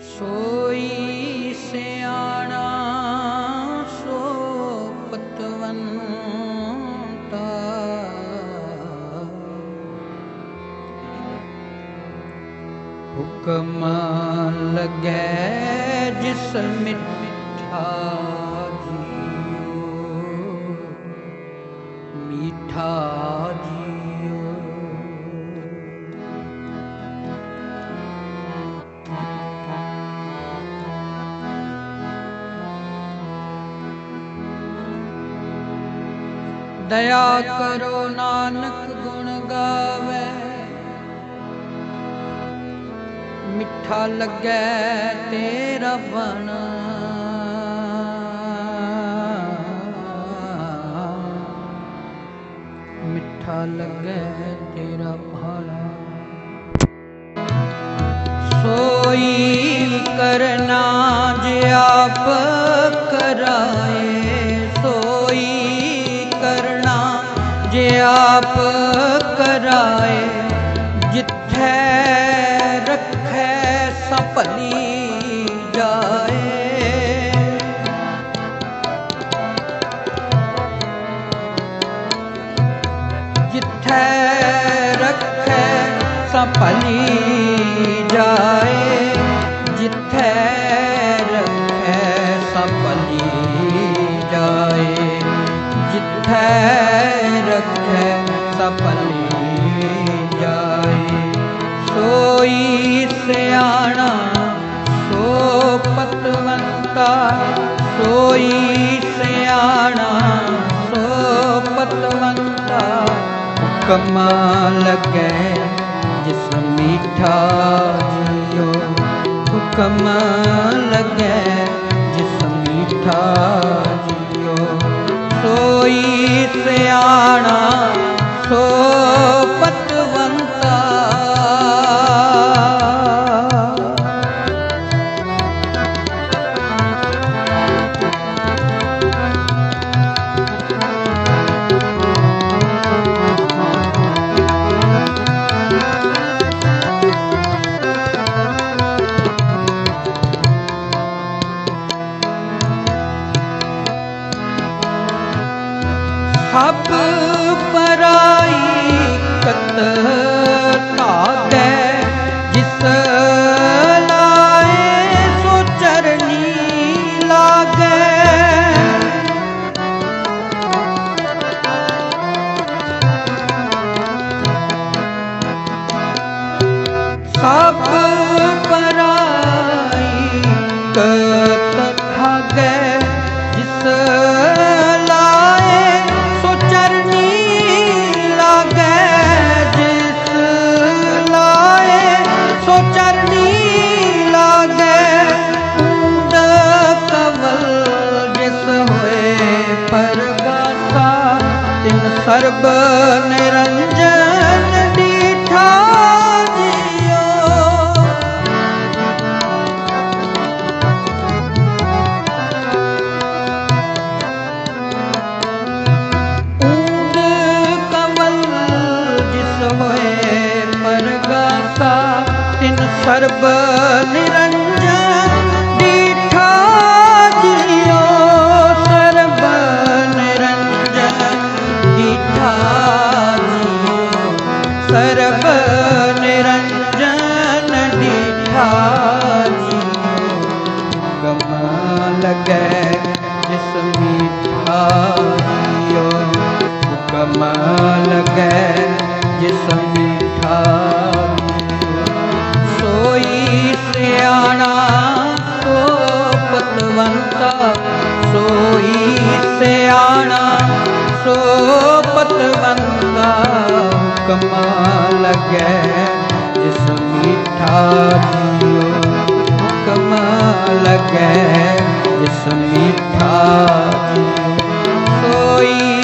ो स्यातवन हुक्म लगे जिमि ਦਇਆ ਕਰੋ ਨਾਨਕ ਗੁਣ ਗਾਵੇ। ਮਿੱਠਾ ਲੱਗੈ ਤੇਰਾ ਬਣ। ਮਿੱਠਾ ਲੱਗੈ ਤੇਰਾ ਭਾਣਾ ਸੋਈ ਕਰਨਾ ਜੇ ਆਪ ਕਰਾਏ। ਆਪ ਕਰਾਏ ਜਿੱਥੈ ਰੱਖੈ ਸਭਲੀ ਜਾਏ। ਜਿੱਥੈ ਰੱਖੈ ਸਭਲੀ ਜਾਏ। ਸੋਈ ਸਿਆਣਾ, ਸੋ ਪਤਵੰਤਾ, ਕਮਾ ਲੱਗੈ, ਜਿਸ ਮੀਠਾ ਜਿਉ। ਹੁਕਮ ਲੱਗੈ, ਜਿਸ ਮੀਠਾ ਜਿਉ। ਸੋਈ ਸਿਆਣਾ, ਸੋ ਪਤਵੰਤਾ ਮੀਠਾ ਜੀਓ ਹੁਕਮ ਲੱਗੈ ਜਿਸ ਮੀਠਾ ਸੋਈ ਸਿਆਣਾ, ਸੋ ਪਤਵੰਤਾ। ਸੋਈ ਸਿਆਣਾ, ਸੋ ਪਤਵੰਤਾ। ਹੁਕਮ ਲੱਗੈ ਜਿਸ ਮੀਠਾ ਹੁਕਮ ਲੱਗੈ ਜਿਸ ਮੀਠਾ ਜੀਓ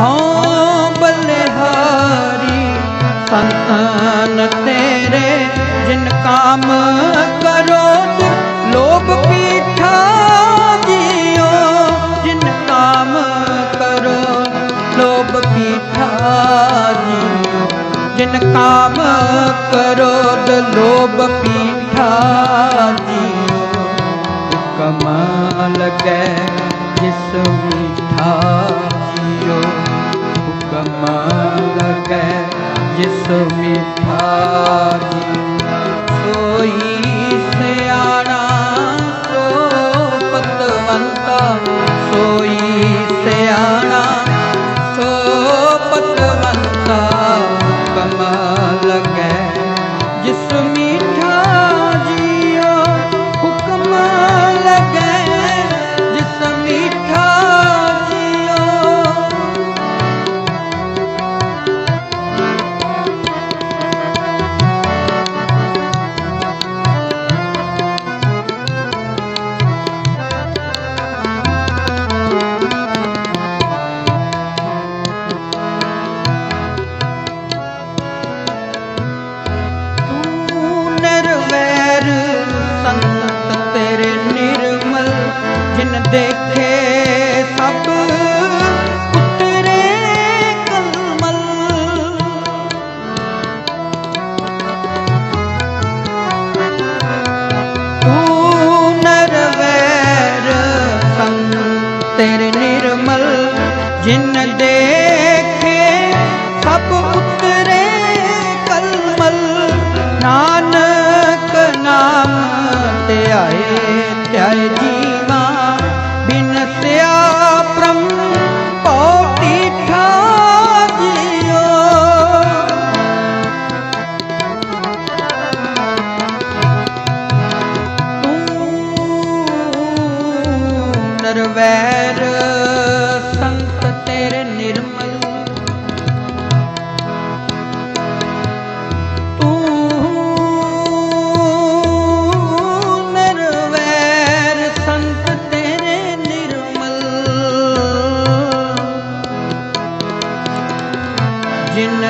ਹਉ ਬਲਿਹਾਰੀ ਸੰਤਨ ਤੇਰੇ ਜਿਨ ਕਾਮ ਕਰੋ ਲੋਭ ਪੀਠਾ ਜਿਉ ਜਿਨ ਕਾਮ ਕਰੋ ਲੋਭ ਪੀਠਾ ਜਿਉ ਜਿਨ ਕਾਮ ਕਰੋ ਲੋਭ ਪੀਠਾ ਜਿਉ ਕਮਾਲ ਕੈ, ਜਿਸ ਮਿਠਾ ਜਿਸ ਮਿਠਾਈ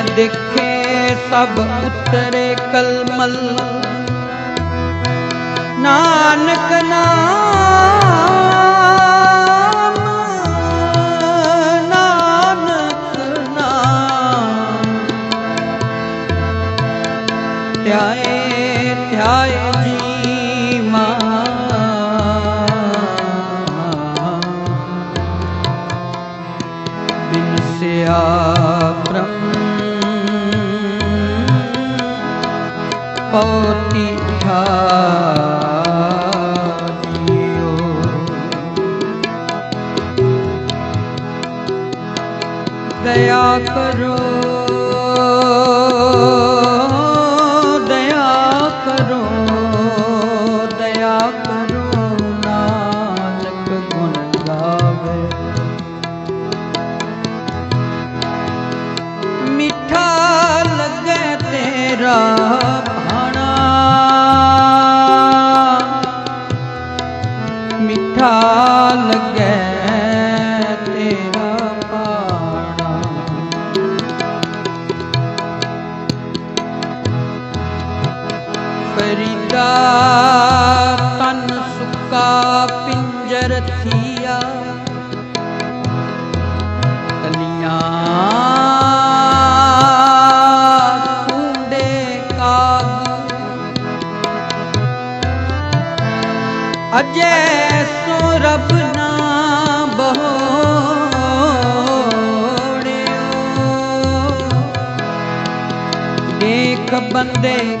ਨ ਸਭ ਉਤਰੇ ਕਲਮਲ। ਨਾਨਕ ਨਾਮ ਪੌਤੀ ਠਾਨੀਓ ਦਇਆ ਕਰੋ ਪਿੰਜਰ ਥੀਆ ਤਲੀਆਂ ਕੁੰਡੇ ਕਾਗ ਅਜੇ ਸੋ ਰੱਬ ਨਾ ਬਹੋੜਿਓ ਇੱਕ ਬੰਦੇ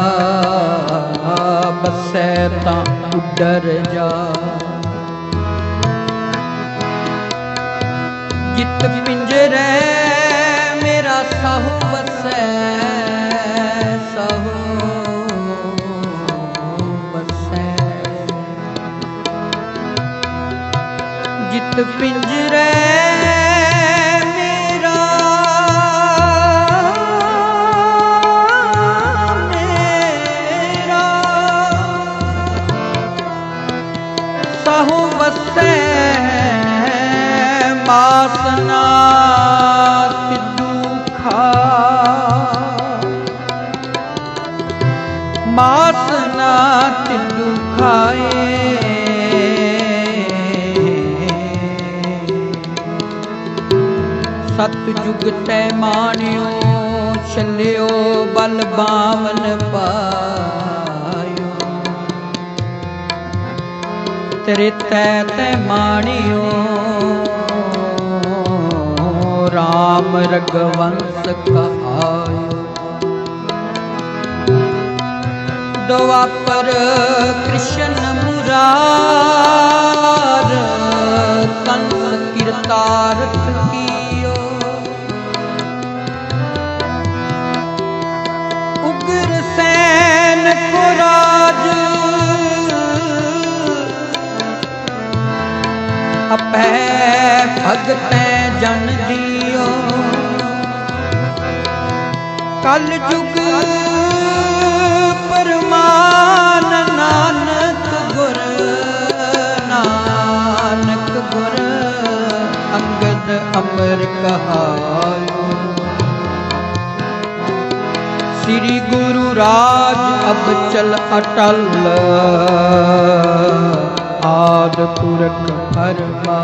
ਵਸੈ ਤਾਂ ਉੱਡਰ ਜਾ। ਜਿਤ ਪਿੰਜਰੇ ਮੇਰਾ ਸਾਹ ਵਸੈ ਸਾਹ ਵਸੈ ਜਿਤ ਪਿੰਜਰੇ ਖਾਏ ਸਤ ਜੁਗ ਮਾਣਿਓ ਚੱਲਿਓ ਬਲ ਬਾਵਨ ਪਾਇਓ। ਤੇਰੇ ਤੈ ਤੈ ਮਾਣਿਓ, ਰਾਮ ਰਗਵੰਸ ਕਹਾਇਓ। ਦੁਆਪਰ ਕ੍ਰਿਸ਼ਨ ਮੁਰਾਰ ਕੰਸ ਕਿਰਤਾਰਥ ਸੈਨ ਕੋ ਰਾਜ। ਅਪੈ ਭਗਤੈ ਜਨ ਦਿਓ ਕਲ ਜੁਗ ਪਰਮਾਨ ਨਾਨਕ ਗੁਰ ਨਾਨਕ ਗੁਰ, ਅੰਗਦ ਅਮਰ ਕਹਾਇਓ ਸ੍ਰੀ ਗੁਰੂ ਰਾਜ ਅਬਚਲ ਅਟਲ। ਆਦ ਪੁਰਖ ਪਰਮਾ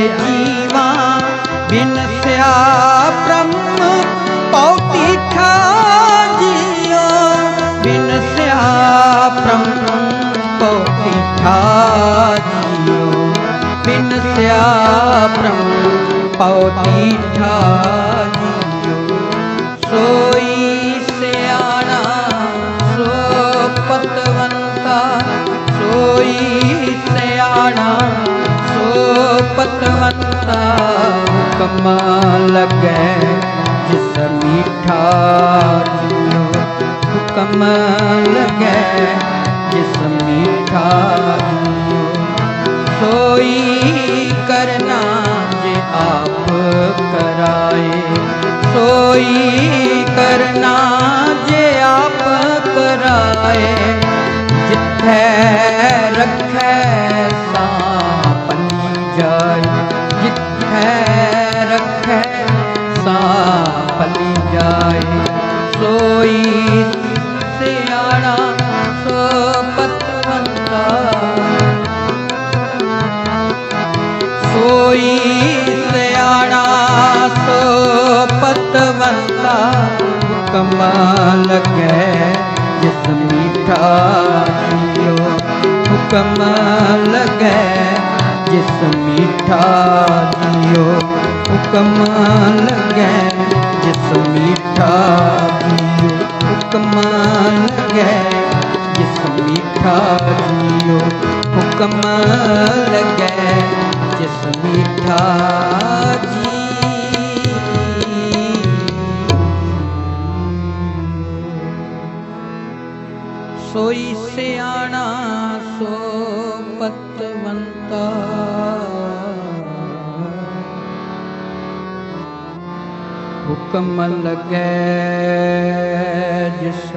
ਧਿਆਏ ਧਿਆਏ ਜੀਵਾ ਬ੍ਰਹਮ ਪਉਤੀ ਠਾ ਜੀਓ ਸਿਆ ਬ੍ਰਹਮ ਪਉਤੀ ਠਾ ਜੀਓ ਬਿਨ ਸਿਆ ਬ੍ਰਹਮ ਪਉਤੀ ਠਾ ਸੋਈ ਸਿਆਣਾ ਸੋ ਪਤਵੰਤਾ ਸੋਈ ਸਿਆਣਾ ਪਤਵੰਤਾ ਹੁਕਮ ਲੱਗੈ ਜਿਸ ਮੀਠਾ ਜੀਓ ਹੁਕਮ ਲੱਗੈ ਜਿਸ ਮੀਠਾ ਸੋਈ ਕਰਨਾ ਜੇ ਆਪ ਕਰਾਏ। ਸੋਈ ਕਰਨਾ ਜੇ ਆਪ ਕਰਾਏ। ਜਿੱਥੇ ਹੁਕਮ ਲੱਗੈ ਜਿਸ ਮੀਠਾ ਜੀਓ ਹੁਕਮ ਲੱਗੈ ਜਿਸ ਮੀਠਾ ਜੀਓ ਹੁਕਮ ਲੱਗੈ ਜਿਸ ਮੀਠਾ ਜੀਓ ਹੁਕਮ ਲੱਗੈ ਜਿਸ ਮੀਠਾ ਜੀਓ ਸੋਈ ਸਿਆਣਾ ਸੋ ਪਤਵੰਤਾ। ਹੁਕਮ ਲੱਗੈ ਜਿਸ